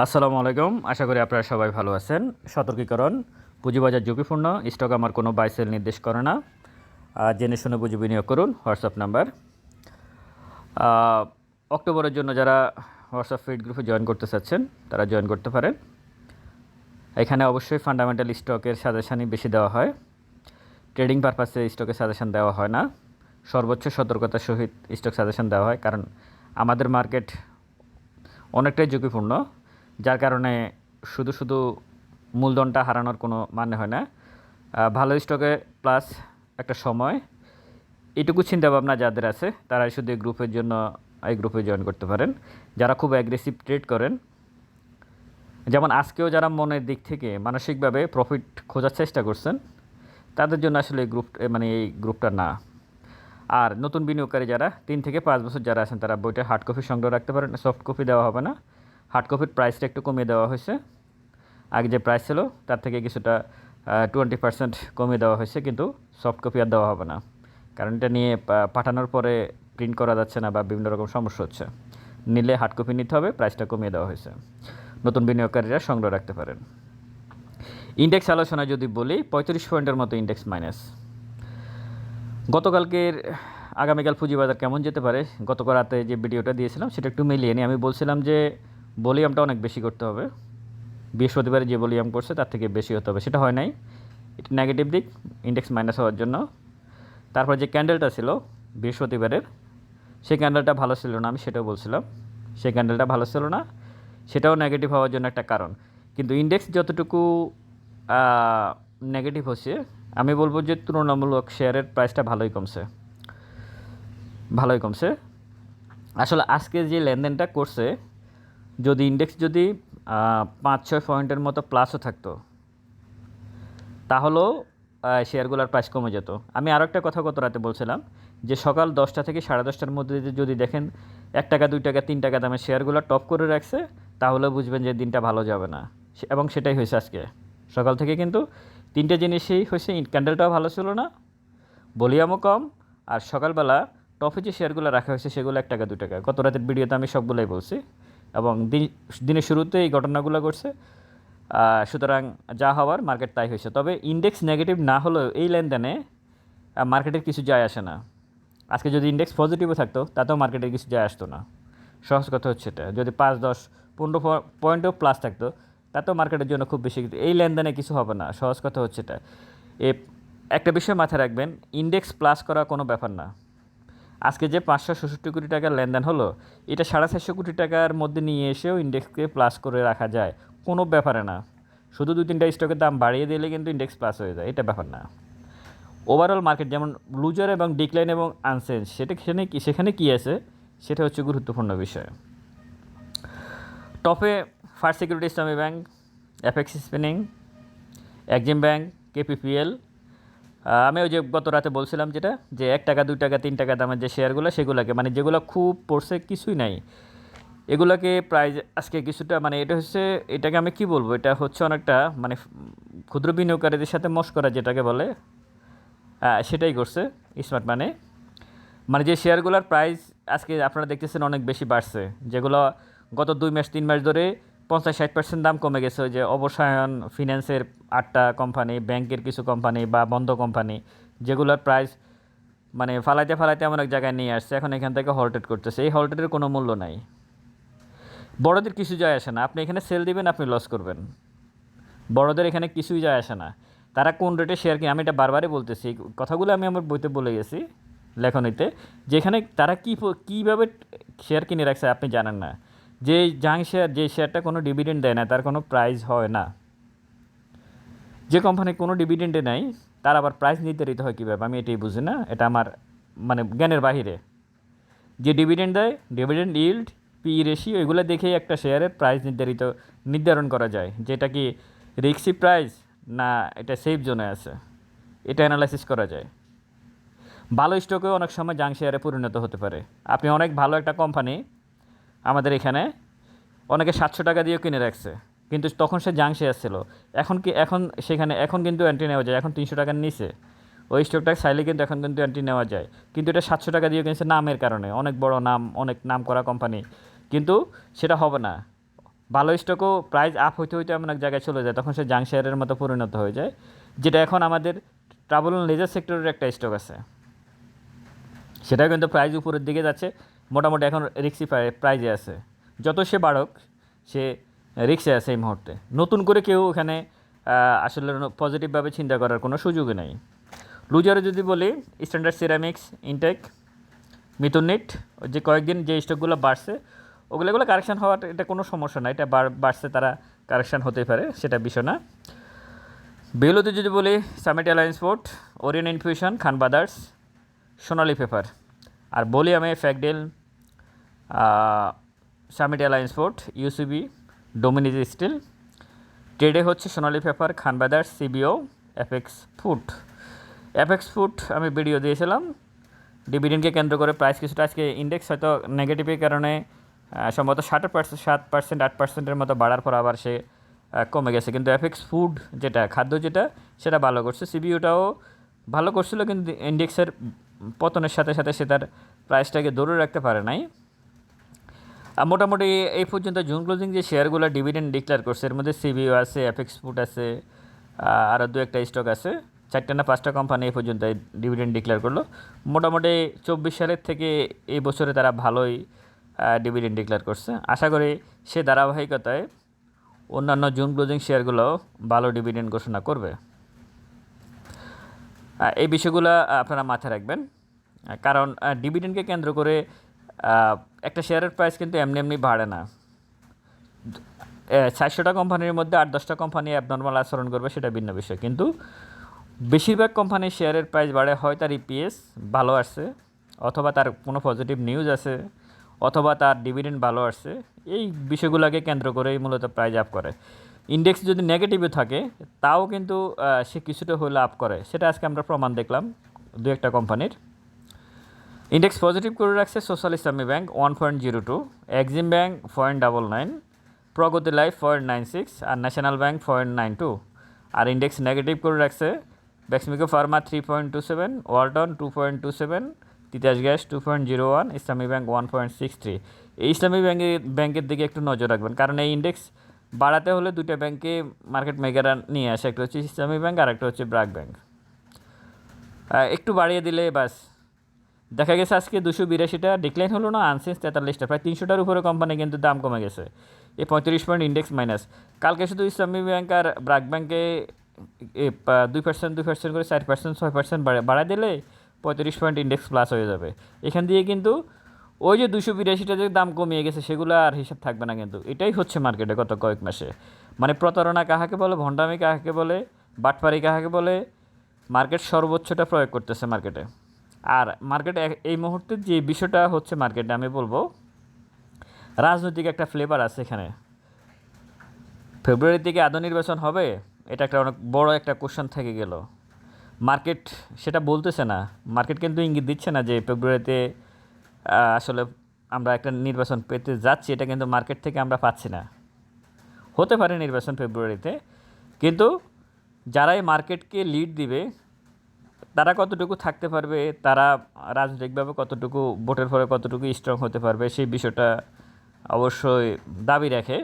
আসসালামু আলাইকুম। আশা করি আপনারা সবাই ভালো আছেন। সতর্কীকরণ, পুঁজিবাজার ঝুঁকিপূর্ণ, স্টক আমার কোনো বাইসেল নির্দেশ করে না। জেনে শুনে পুঁজি বিনিয়োগ করুন, হোয়াটসঅ্যাপ নাম্বার। অক্টোবরের জন্য যারা হোয়াটসঅ্যাপ ফিড গ্রুপে জয়েন করতে চাচ্ছেন, তারা জয়েন করতে পারেন। এখানে অবশ্যই ফান্ডামেন্টাল স্টকের সাজেশানই বেশি দেওয়া হয়। ট্রেডিং পারপাসে স্টকের সাজেশান দেওয়া হয় না। সর্বোচ্চ সতর্কতার সহিত স্টক সাজেশান দেওয়া হয়, কারণ আমাদের মার্কেট অনেকটাই ঝুঁকিপূর্ণ। যার কারণে শুধু শুধু মূলধনটা হারানোর কোনো মানে হয় না। ভালো স্টকে প্লাস একটা সময়। এটুকু চিন্তা ভাবনা যাদের আছে, তারাই শুধু এই গ্রুপের জন্য, এই গ্রুপে জয়েন করতে পারেন। যারা খুব অ্যাগ্রেসিভ ট্রেড করেন, যেমন আজকেও যারা মনের দিক থেকে মানসিকভাবে প্রফিট খোঁজার চেষ্টা করছেন, তাদের জন্য আসলে এই গ্রুপ মানে এই গ্রুপটা না। আর নতুন বিনিয়োগকারী যারা, তিন থেকে পাঁচ বছর যারা আছেন, তারা বইটা হার্ড কপি সংগ্রহ রাখতে পারেন সফট কপি দেওয়া হবে না। হার্ড কপির প্রাইসটা একটু কমিয়ে দেওয়া হয়েছে। আগে যে প্রাইস ছিল, তার থেকে কিছুটা টোয়েন্টি পার্সেন্ট কমিয়ে দেওয়া হয়েছে, কিন্তু সফট কপি আর দেওয়া হবে না। কারণ এটা নিয়ে পাঠানোর পরে প্রিন্ট করা যাচ্ছে না বা বিভিন্ন রকম সমস্যা হচ্ছে। নিলে হার্ড কপি নিতে হবে প্রাইসটা কমিয়ে দেওয়া হয়েছে। নতুন বিনিয়োগকারীরা সংগ্রহ রাখতে পারেন। ইন্ডেক্স আলোচনা যদি বলি, পঁয়ত্রিশ পয়েন্টের মতো ইন্ডেক্স মাইনাস গতকালকের আগামীকাল পুঁজিবাজার কেমন যেতে পারে, গতকাল রাতে যে ভিডিওটা দিয়েছিলাম, সেটা একটু মিলিয়ে নিই। আমি বলছিলাম যে ভলিউমটা অনেক বেশি করতে হবে। বৃহস্পতিবারে যে ভলিউম করছে, তার থেকে বেশি হতে হবে। সেটা হয় নাই। এটা নেগেটিভ দিক ইন্ডেক্স মাইনাস হওয়ার জন্য। তারপর যে ক্যান্ডেলটা ছিল, বৃহস্পতিবারের, সেই ক্যান্ডেলটা ভালো ছিল না, আমি সেটাও বলছিলাম। সেই ক্যান্ডেলটা ভালো ছিল না, সেটাও নেগেটিভ হওয়ার জন্য একটা কারণ। কিন্তু ইন্ডেক্স যতটুকু নেগেটিভ হচ্ছে, আমি বলব যে তুলনামূলক শেয়ারের প্রাইসটা ভালোই কমছে। ভালোই কমছে। আসলে আজকে যে লেনদেনটা করছে যদি ইন্ডেক্স যদি পাঁচ ছয় পয়েন্টের মতো প্লাসও থাকতো, তাহলেও শেয়ারগুলোর প্রাইস কমে যেত। আমি আরও একটা কথা গত রাতে বলছিলাম যে সকাল দশটা থেকে সাড়ে দশটার মধ্যে যদি- দেখেন এক টাকা, দুই টাকা, তিন টাকা দামের শেয়ারগুলো টপ করে রাখছে তাহলে বুঝবেন যে দিনটা ভালো যাবে না। এবং সেটাই হয়েছে আজকে। সকাল থেকে কিন্তু তিনটে জিনিসই হয়েছে ক্যান্ডেলটাও ভালো ছিল না ভলিউমও কম, আর সকালবেলা টপে যে শেয়ারগুলো রাখা হয়েছে, সেগুলো এক টাকা দু টাকা। গত রাতের ভিডিওতে আমি সবগুলোই বলছি। এবং দিন দিনের শুরুতে এই ঘটনাগুলো ঘটছে। সুতরাং যা হওয়ার মার্কেট তাই হয়েছে। তবে ইন্ডেক্স নেগেটিভ না হলেও এই লেনদেনে মার্কেটের কিছু যায় আসে না। আজকে যদি ইন্ডেক্স পজিটিভও থাকতো, তাতেও মার্কেটের কিছু যায় আসতো না। সহজ কথা হচ্ছে এটা। যদি পাঁচ, দশ, পনেরো পয়েন্টও প্লাস থাকতো, তাতেও মার্কেটের জন্য খুব বেশি এই লেনদেনে কিছু হবে না। সহজ কথা হচ্ছে এটা। এ একটা বিষয় মাথায় রাখবেন ইন্ডেক্স প্লাস করা কোনো ব্যাপার না। আজকে যে পাঁচশো ষষট্টি কোটি টাকার লেনদেন হলো, এটা সাড়ে চারশো কোটি টাকার মধ্যে নিয়ে এসেও ইন্ডেক্সকে প্লাস করে রাখা যায়। কোনো ব্যাপারে না। শুধু দু তিনটা স্টকের দাম বাড়িয়ে দিলে কিন্তু ইন্ডেক্স প্লাস হয়ে যায়। এটা ব্যাপার না। ওভারঅল মার্কেট যেমন লুজার এবং ডিক্লাইন এবং আনসেন্স সেটা সেখানে কি সেখানে কী আছে? সেটা হচ্ছে গুরুত্বপূর্ণ বিষয়। টপে first security Islami bank FX spinning Exim bank KPPL আমি ওই যে গত রাতে বলছিলাম যেটা, যে এক টাকা, দুই টাকা, তিন টাকা দামের যে শেয়ারগুলো, সেগুলোকে মানে যেগুলো খুব পড়ছে কিছুই নাই। এগুলোকে প্রায় আজকে কিছুটা মানে এটা হচ্ছে, এটাকে আমি কি বলব, এটা হচ্ছে অনেকটা মানে ক্ষুদ্র বিনিয়োগকারীদের সাথে মস্করা যেটাকে বলে সেটাই করছে স্মার্ট মানে। মানে যে শেয়ারগুলোর প্রাইস আজকে আপনারা দেখতেছেন অনেক বেশি বাড়ছে, যেগুলো গত দুই মাস, তিন মাস ধরে পঞ্চাশ ষাট পার্সেন্ট দাম কমে গেছে যে অবসায়ন ফিন্যান্সের আটটা কোম্পানি ব্যাংকের কিছু কোম্পানি বা বন্ধ কোম্পানি যেগুলোর প্রাইস মানে ফালাইতে ফালাইতে এমন এক জায়গায় নিয়ে আসছে, এখন এখান থেকে হল্টেড করতেছে। এই হল্টেডের কোনো মূল্য নাই। বড়দের কিছু যায় আসে না। আপনি এখানে সেল দিবেন, আপনি লস করবেন। বড়দের এখানে কিছুই যায় আসে না। তারা কোন রেটে শেয়ার কিনে? আমি এটা বারবারই বলতেছি। কথাগুলো আমি আমার বইতে বলে গেছি, লেখনীতে। যেখানে তারা কী কীভাবে শেয়ার কিনে রাখছে আপনি জানেন না। যে জাং শেয়ার যে শেয়ারটা কোনো ডিভিডেন্ড দেয় না, তার কোনো প্রাইস হয় না। যে কোম্পানি কোনো ডিভিডেন্ডে নেয় তার আবার প্রাইস নির্ধারিত হয় কীভাবে? আমি এটাই বুঝি না। এটা আমার মানে জ্ঞানের বাহিরে। যে ডিভিডেন্ড দেয় ডিভিডেন্ড ইল্ড পি রেশিও এগুলো দেখেই একটা শেয়ারের প্রাইস নির্ধারিত, নির্ধারণ করা যায়। যেটা কি রিক্সি প্রাইস না এটা সেফ জোনে আছে? এটা অ্যানালাইসিস করা যায়। ভালো স্টকেও অনেক সময় জাং শেয়ারে পরিণত হতে পারে। আপনি অনেক ভালো একটা কোম্পানি আমাদের এখানে অনেকে সাতশো টাকা দিয়েও কিনে রাখছে। কিন্তু তখন সে জাং শেয়ার ছিল। এখন কি, এখন সেখানে, এখন কিন্তু এন্ট্রি নেওয়া যায়। এখন তিনশো টাকার নিচে ওই স্টকটা চাইলে কিন্তু এখন কিন্তু এন্ট্রি নেওয়া যায়। কিন্তু এটা সাতশো টাকা দিয়ে কিনছে নামের কারণে। অনেক বড় নাম, অনেক নাম করা কোম্পানি কিন্তু সেটা হবে না। ভালো স্টকও প্রাইস আপ হইতে হইতে এমন এক জায়গায় চলে যায়। তখন সে জাং শেয়ারের মতো পরিণত হয়ে যায়। যেটা এখন আমাদের ট্রাভেল লেজার সেক্টরের একটা স্টক আছে। সেটাও কিন্তু প্রাইস উপরের দিকে যাচ্ছে। মোটামুটি এখন রিক্সি প্রাইজে আছে। যত সে বাড়ক সে রিক্সে আছে এই মুহূর্তে। নতুন করে কেউ আহ, আসলে পজিটিভভাবে চিন্তা করার কোনো সুযোগই নেই। লুজারে যদি বলি স্ট্যান্ডার্ড সিরামিক্স ইনটেক মিথুনিট যে কয়েকদিন যে স্টকগুলো বাড়ছে ওগুলোগুলো কারেকশান হওয়ার এটা কোনো সমস্যা না এটা বাড়- বাড়ছে তারা কারেকশান হতেই পারে সেটা বিষয় না। বেলুতে যদি বলি Summit Alliance Port Orion infusion Khan brothers Sonali paper আর বলি আমি ফ্যাকডেল Summit Alliance Port UCB Dominage steel ট্রেডে হচ্ছে সোনালি পেপার খান ব্রাদার্স সিবিও এফএক্স ফুড এফএক্স ফুড আমি ভিডিও দিয়েছিলাম। ডিভিডেন্ডকে কেন্দ্র করে প্রাইস কিছুটা আজকে ইন্ডেক্স হয়তো নেগেটিভের কারণে সম্ভবত ষাট পার্সেন্ট সাত পার্সেন্ট আট পার্সেন্টের মতো বাড়ার পর আবার সে কমে গেছে। কিন্তু এফএক্স ফুড যেটা, খাদ্য যেটা, সেটা ভালো করছে। সিবিওটাও ভালো করছিল, কিন্তু ইন্ডেক্সের পতনের সাথে সাথে সে তার প্রাইসটাকে ধরে রাখতে পারে নাই। মোটামুটি এই পর্যন্ত জুন ক্লোজিং যে শেয়ারগুলো ডিভিডেন্ড ডিক্লেয়ার করছে, এর মধ্যে সিবিও আছে এফএক্স ফুড আছে আরও দু একটা স্টক আছে। চারটা না পাঁচটা কোম্পানি এই পর্যন্ত ডিভিডেন্ড ডিক্লেয়ার করল। মোটামুটি চব্বিশ সালের থেকে এই বছরে তারা ভালোই ডিভিডেন্ড ডিক্লেয়ার করছে। আশা করি সে ধারাবাহিকতায় অন্যান্য জুন ক্লোজিং শেয়ারগুলো ভালো ডিভিডেন্ড ঘোষণা করবে। এই বিষয়গুলো আপনারা মাথায় রাখবেন। কারণ ডিভিডেন্ডকে কেন্দ্র করে একটা শেয়ারের প্রাইস কিন্তু এমনি এমনি বাড়ে না। চারশোটা কোম্পানির মধ্যে আট দশটা কোম্পানি অ্যাবনর্মাল আচরণ করবে সেটা ভিন্ন বিষয়। কিন্তু বেশিরভাগ কোম্পানির শেয়ারের প্রাইস বাড়ে হয় তার ইপিএস ভালো আসছে, অথবা তার কোনো পজিটিভ নিউজ আছে, অথবা তার ডিভিডেন্ড ভালো আসছে। এই বিষয়গুলোকে কেন্দ্র করেই মূলত প্রাইজ আপ করে। ইন্ডেক্স যদি নেগেটিভে থাকে, তাও কিন্তু সে কিছুটা হলে আপ করে। সেটা আজকে আমরা প্রমাণ দেখলাম দু একটা কোম্পানির ইন্ডেক্স পজিটিভ করে রাখছে social Islami bank one point zero two Exim bank point double nine Pragati life point nine six আর national bank point nine two আর ইন্ডেক্স নেগেটিভ করে রাখছে Beximco pharma three point two seven Walton two point two seven Titas gas two point zero one Islami bank one point six three এই ইসলামী ব্যাংকের ব্যাংকের দিকে একটু নজর রাখবেন। কারণ এই ইন্ডেক্স বাড়াতে হলে দুটো ব্যাংকে মার্কেট মেকাররা নিয়ে আসে। একটা হচ্ছে ইসলামী ব্যাংক আর একটা হচ্ছে ব্রাক ব্যাংক একটু বাড়িয়ে দিলে বাস। দেখা গেছে আজকে দুশো বিরাশিটা ডিক্লাইন হলো না আনসেন্স তেতাল্লিশটা, প্রায় তিনশোটার উপরে কোম্পানি কিন্তু দাম কমে গেছে। এই পঁয়ত্রিশ পয়েন্ট ইন্ডেক্স মাইনাস কালকে শুধু ইসলামী ব্যাংক আর ব্রাক ব্যাংকে দুই পার্সেন্ট দুই পার্সেন্ট করে চার পার্সেন্ট ছয় পার্সেন্ট বাড়ায় দিলে পঁয়ত্রিশ পয়েন্ট ইন্ডেক্স প্লাস হয়ে যাবে। এখান দিয়ে কিন্তু ওই যে দুশো বিরাশিটা যে দাম কমিয়ে গেছে, সেগুলো আর হিসাব থাকবে না কিন্তু। এটাই হচ্ছে মার্কেটে গত কয়েক মাসে। মানে প্রতারণা কাহাকে বলে, ভণ্ডামি কাহাকে বলে, বাটপারি কাহাকে বলে মার্কেট সর্বোচ্চটা প্রয়োগ করতেছে মার্কেটে আর মার্কেটে এই মুহূর্তে যে বিষয়টা হচ্ছে মার্কেটে আমি বলব, রাজনৈতিক একটা ফ্লেভার আছে এখানে। ফেব্রুয়ারির দিকে আদৌ নির্বাচন হবে, এটা একটা অনেক বড় একটা কোশ্চেন থেকে গেল। মার্কেট সেটা বলতেছে না। মার্কেট কিন্তু ইঙ্গিত দিচ্ছে না যে ফেব্রুয়ারিতে আসলে আমরা একটা নির্বাচন পেতে যাচ্ছি, এটা কিন্তু মার্কেট থেকে আমরা পাচ্ছি না। হতে পারে নির্বাচন ফেব্রুয়ারিতে কিন্তু যারাই মার্কেটকে লিড দিবে তারা কতটুকু থাকতে পারবে, তারা রাজনৈতিকভাবে কতটুকু ভোটের ফলে কতটুকু স্ট্রং হতে পারবে, সেই বিষয়টা অবশ্যই দাবি রাখে।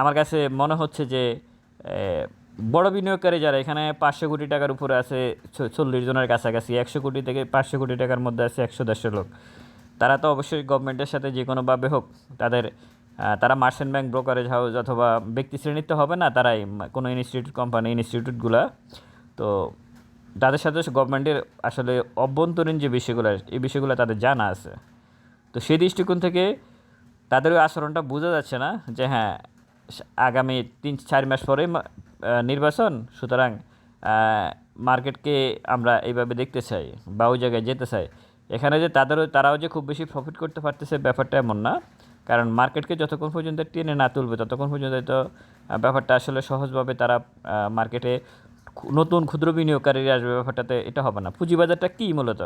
আমার কাছে মনে হচ্ছে যে বড় বিনিয়োগকারী যারা এখানে পাঁচশো কোটি টাকার উপরে আছে চল্লিশ জনের কাছাকাছি, একশো কোটি থেকে পাঁচশো কোটি টাকার মধ্যে আছে একশো দেড়শো লোক। তারা তো অবশ্যই গভর্নমেন্টের সাথে যে কোনোভাবে হোক, তাদের তারা মার্চেন্ট ব্যাংক ব্রোকারেজ হাউস অথবা ব্যক্তি তো হবে না, তারাই, কোনো ইনস্টিটিউট কোম্পানি ইনস্টিটিউটগুলা তো তাদের সাথে গভর্নমেন্টের আসলে অভ্যন্তরীণ যে বিষয়গুলো, এই বিষয়গুলো তাদের জানা আছে। তো সেই দৃষ্টিকোণ থেকে তাদের ওই আচরণটা বোঝা যাচ্ছে না যে হ্যাঁ আগামী তিন চার মাস পরেই নির্বাচন, সুতরাং মার্কেটকে আমরা এইভাবে দেখতে চাই বা ওই জায়গায় যেতে চাই। এখানে যে তাদেরও, তারাও যে খুব বেশি প্রফিট করতে পারতেছে ব্যাপারটা এমন না। কারণ মার্কেটকে যতক্ষণ পর্যন্ত টেনে না তুলবে, ততক্ষণ পর্যন্ত তো ব্যাপারটা আসলে সহজভাবে তারা মার্কেটে নতুন ক্ষুদ্র বিনিয়োগকারীরা আসবে ব্যাপারটাতে এটা হবে না। পুঁজিবাজারটা কী মূলত?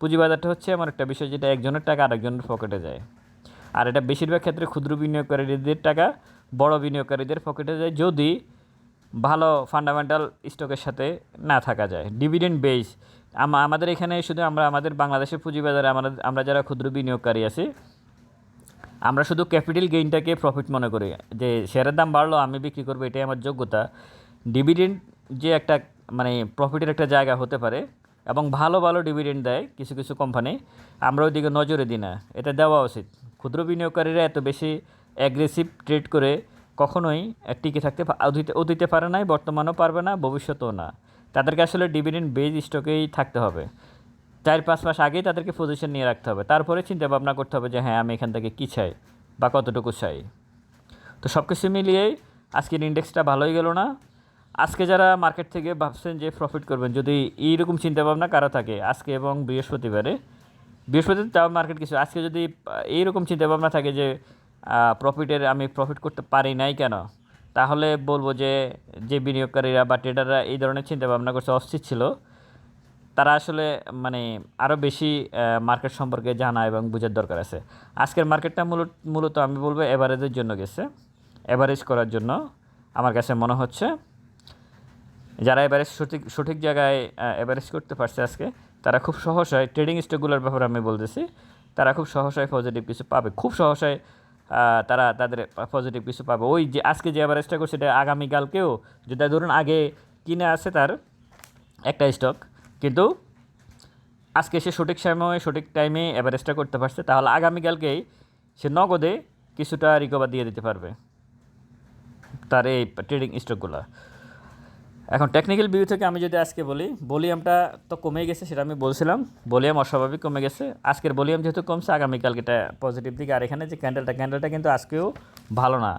পুঁজিবাজারটা হচ্ছে এমন একটা বিষয় যেটা একজনের টাকা আরেকজনের পকেটে যায়। আর এটা বেশিরভাগ ক্ষেত্রে ক্ষুদ্র বিনিয়োগকারীদের টাকা বড় বিনিয়োগকারীদের পকেটে যায় যদি ভালো ফান্ডামেন্টাল স্টকের সাথে না থাকা যায়। ডিভিডেন্ড বেস আমাদের এখানে শুধু আমরা, আমাদের বাংলাদেশের পুঁজিবাজারে আমাদের, আমরা যারা ক্ষুদ্র বিনিয়োগকারী আছি, আমরা শুধু ক্যাপিটাল গেইনটাকে প্রফিট মনে করি। যে শেয়ারের দাম বাড়লো, আমি বিক্রি করব, এটাই আমার যোগ্যতা। ডিভিডেন্ড যে একটা মানে প্রফিটের একটা জায়গা হতে পারে এবং ভালো ভালো ডিভিডেন্ড দেয় কিছু কিছু কোম্পানি আমরা ওইদিকে নজরে দিই না। এটা দেওয়া উচিত। ক্ষুদ্র বিনিয়োগকারীরা এত বেশি অ্যাগ্রেসিভ ট্রেড করে কখনোই টিকে থাকতে অতীতে পারে নাই, বর্তমানেও পারবে না, ভবিষ্যতেও না। তাদেরকে আসলে ডিভিডেন্ড বেজ স্টকেই থাকতে হবে। চার, পাঁচ মাস আগেই তাদেরকে পজিশন নিয়ে রাখতে হবে। তারপরে চিন্তা ভাবনা করতে হবে যে হ্যাঁ আমি এখান থেকে কী চাই বা কতটুকু চাই? তো সব কিছু মিলিয়েই আজকের ইন্ডেক্সটা ভালোই গেল না। আজকে যারা মার্কেট থেকে ভাবছেন যে প্রফিট করবেন, যদি এইরকম চিন্তাভাবনা কারও থাকে, আজকে এবং বৃহস্পতিবারে, বৃহস্পতিবার তাও মার্কেট কিছু, আজকে যদি এইরকম চিন্তাভাবনা থাকে যে প্রফিটের আমি প্রফিট করতে পারি নাই কেন, তাহলে বলব যে যে বিনিয়োগকারীরা বা ট্রেডাররা এই ধরনের চিন্তাভাবনা করছে অস্থির ছিল। তারা আসলে মানে আরও বেশি মার্কেট সম্পর্কে জানা এবং বোঝার দরকার আছে। আজকের মার্কেটটা মূলত মূলত আমি বলব এভারেজের জন্য গেছে। এভারেজ করার জন্য আমার কাছে মনে হচ্ছে। যারা এভারেজ সঠিক সঠিক জায়গায় এভারেজ করতে পারছে আজকে, তারা খুব সহসায় ট্রেডিং স্টকগুলোর ব্যাপারে আমি বলতেছি। তারা খুব সহসায় পজিটিভ কিছু পাবে। খুব সহসায় তারা তাদের পজিটিভ কিছু পাবে। ওই যে আজকে যে এভারেজটা করছে, এটা আগামীকালকেও, যদি ধরুন আগে কিনে আছে তার একটা স্টক কিন্তু আজকে সে সঠিক সময়ে, সঠিক টাইমে এভারেজটা করতে পারছে, তাহলে আগামীকালকেই সে নগদে কিছুটা রিকভার দিয়ে দিতে পারবে। তার এই ট্রেডিং স্টকগুলো এখন টেকনিক্যাল ভিউ থেকে আমি যদি আজকে বলি ভলিউমটা তো কমে গেছে সেটা আমি বলছিলাম। ভলিউম অস্বাভাবিক কমে গেছে। আজকের ভলিউম যেহেতু কমছে আগামীকালকে এটা পজিটিভ দিকে। আর এখানে যে ক্যান্ডেলটা ক্যান্ডেলটা কিন্তু আজকেও ভালো না।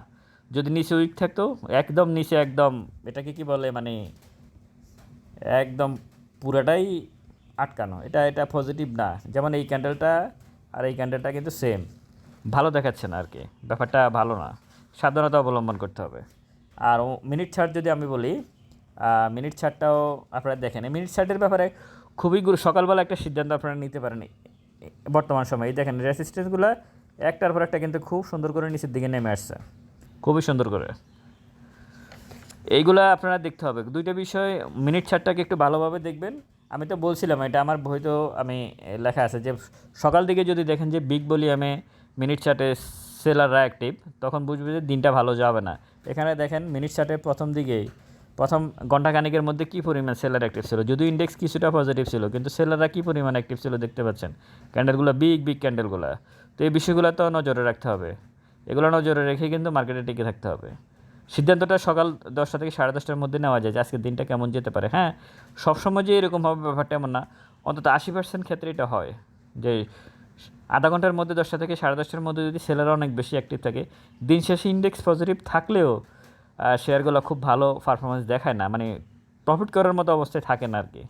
যদি নিচে উইক থাকতো, একদম নিচে, একদম, এটাকে কি বলে মানে একদম পুরাটাই আটকানো। এটা এটা পজিটিভ না। যেমন এই ক্যান্ডেলটা আর এই ক্যান্ডেলটা কিন্তু সেম ভালো দেখাচ্ছে না আর কি। ব্যাপারটা ভালো না। সাবধানতা অবলম্বন করতে হবে। আর মিনিট ছাড় যদি আমি বলি মিনিট ছাড়টাও আপনারা দেখেন। এই মিনিট ছাড়ের ব্যাপারে খুবই সকালবেলা একটা সিদ্ধান্ত আপনারা নিতে পারেন বর্তমান সময়ে। দেখেন রেসিস্টেন্সগুলো একটার পর একটা কিন্তু খুব সুন্দর করে নিচের দিকে নেমে আসছে। খুবই সুন্দর করে। এইগুলা আপনারা দেখতে হবে। দুইটা বিষয়, মিনিট ছাড়টাকে একটু ভালোভাবে দেখবেন। আমি তো বলছিলাম, এটা আমার বইতেও আমি লেখা আছে যে, সকাল দিকে যদি দেখেন যে বিগ বলিয়ামে মিনিট চার্টে সেলাররা অ্যাক্টিভ তখন বুঝবে যে, দিনটা ভালো যাবে না। এখানে দেখেন, মিনিট চার্টের প্রথম দিকেই প্রথম ঘণ্টাখানিকের মধ্যে কী পরিমাণ সেলার অ্যাক্টিভ ছিল? যদিও ইন্ডেক্স কিছুটা পজিটিভ ছিল, কিন্তু সেলাররা কী পরিমাণ অ্যাক্টিভ ছিল দেখতে পাচ্ছেন? ক্যান্ডেলগুলো বিগ বিগ ক্যান্ডেলগুলো তো এই বিষয়গুলো তো নজরে রাখতে হবে। এগুলো নজরে রেখে কিন্তু মার্কেটে টিকে থাকতে হবে। সিদ্ধান্তটা সকাল দশটা থেকে সাড়ে দশটার মধ্যে নেওয়া যায় যে আজকের দিনটা কেমন যেতে পারে। হ্যাঁ সবসময় যে এরকম হবে ব্যাপারটা এমন না। অন্তত আশি পার্সেন্ট ক্ষেত্রে এটা হয়। যে আধা ঘণ্টার মধ্যে দশটা থেকে সাড়ে দশটার মধ্যে যদি সেলার অনেক বেশি অ্যাক্টিভ থাকে, দিন শেষে ইন্ডেক্স পজিটিভ থাকলেও শেয়ারগুলো খুব ভালো পারফরমেন্স দেখায় না মানে প্রফিট করার মতো অবস্থায় থাকে না আর কি।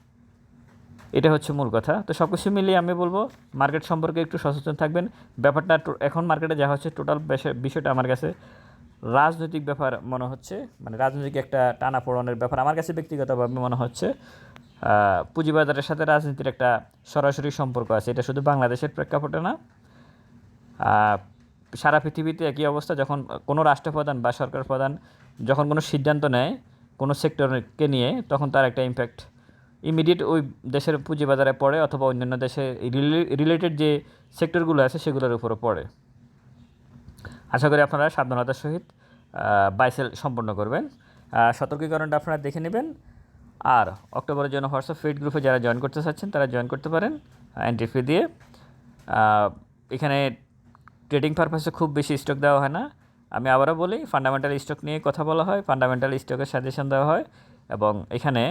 এটা হচ্ছে মূল কথা। তো সব কিছু মিলিয়ে আমি বলব মার্কেট সম্পর্কে একটু সচেতন থাকবেন। ব্যাপারটা এখন মার্কেটে যা হচ্ছে টোটাল বিষয়টা আমার কাছে রাজনৈতিক ব্যাপার মনে হচ্ছে মানে রাজনৈতিক একটা টানা পোড়নের ব্যাপার আমার কাছে ব্যক্তিগতভাবে মনে হচ্ছে। পুঁজিবাজারের সাথে রাজনীতির একটা সরাসরি সম্পর্ক আছে, এটা শুধু বাংলাদেশের প্রেক্ষাপটে না। সারা পৃথিবীতে একই অবস্থা, যখন কোনো রাষ্ট্রপ্রধান বা সরকার প্রধান যখন কোনো সিদ্ধান্ত নেয় কোনো সেক্টরকে নিয়ে, তখন তার একটা ইম্প্যাক্ট ইমিডিয়েট ওই দেশের পুঁজিবাজারে পড়ে অথবা অন্যান্য দেশে রিলেটেড যে সেক্টরগুলো আছে সেগুলোর উপরে পড়ে। আশা করি আপনারা সাবধানতার সহিত বাইসেল সম্পন্ন করবেন। সতর্কীকরণটা আপনারা দেখে নেবেন। আর অক্টোবরের জন্য হোয়াটসঅ্যাপ ফিড গ্রুপে যারা জয়েন করতে চাচ্ছেন, তারা জয়েন করতে পারেন এন্ট্রি ফি দিয়ে। এখানে ট্রেডিং পারপাসে খুব বেশি স্টক দেওয়া হয় না। আমি আবারও বলি ফান্ডামেন্টাল স্টক নিয়ে কথা বলা হয় ফান্ডামেন্টাল স্টকের সাজেশন দেওয়া হয় এবং এখানে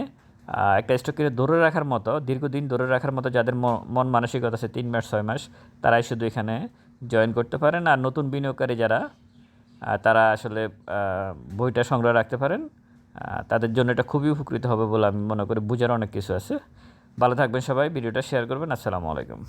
একটা স্টককে ধরে রাখার মতো, দীর্ঘদিন ধরে রাখার মতো যাদের মন মানসিকতা আছে তিন মাস, ছয় মাস, তারাই শুধু এখানে জয়েন করতে পারেন আর নতুন বিনিয়োগকারী যারা তারা আসলে বইটা সংগ্রহ রাখতে পারেন। তাদের জন্য এটা খুবই উপকৃত হবে বলে আমি মনে করি, বুঝার অনেক কিছু আছে। ভালো থাকবেন সবাই, ভিডিওটা শেয়ার করবেন, আসসালামু আলাইকুম।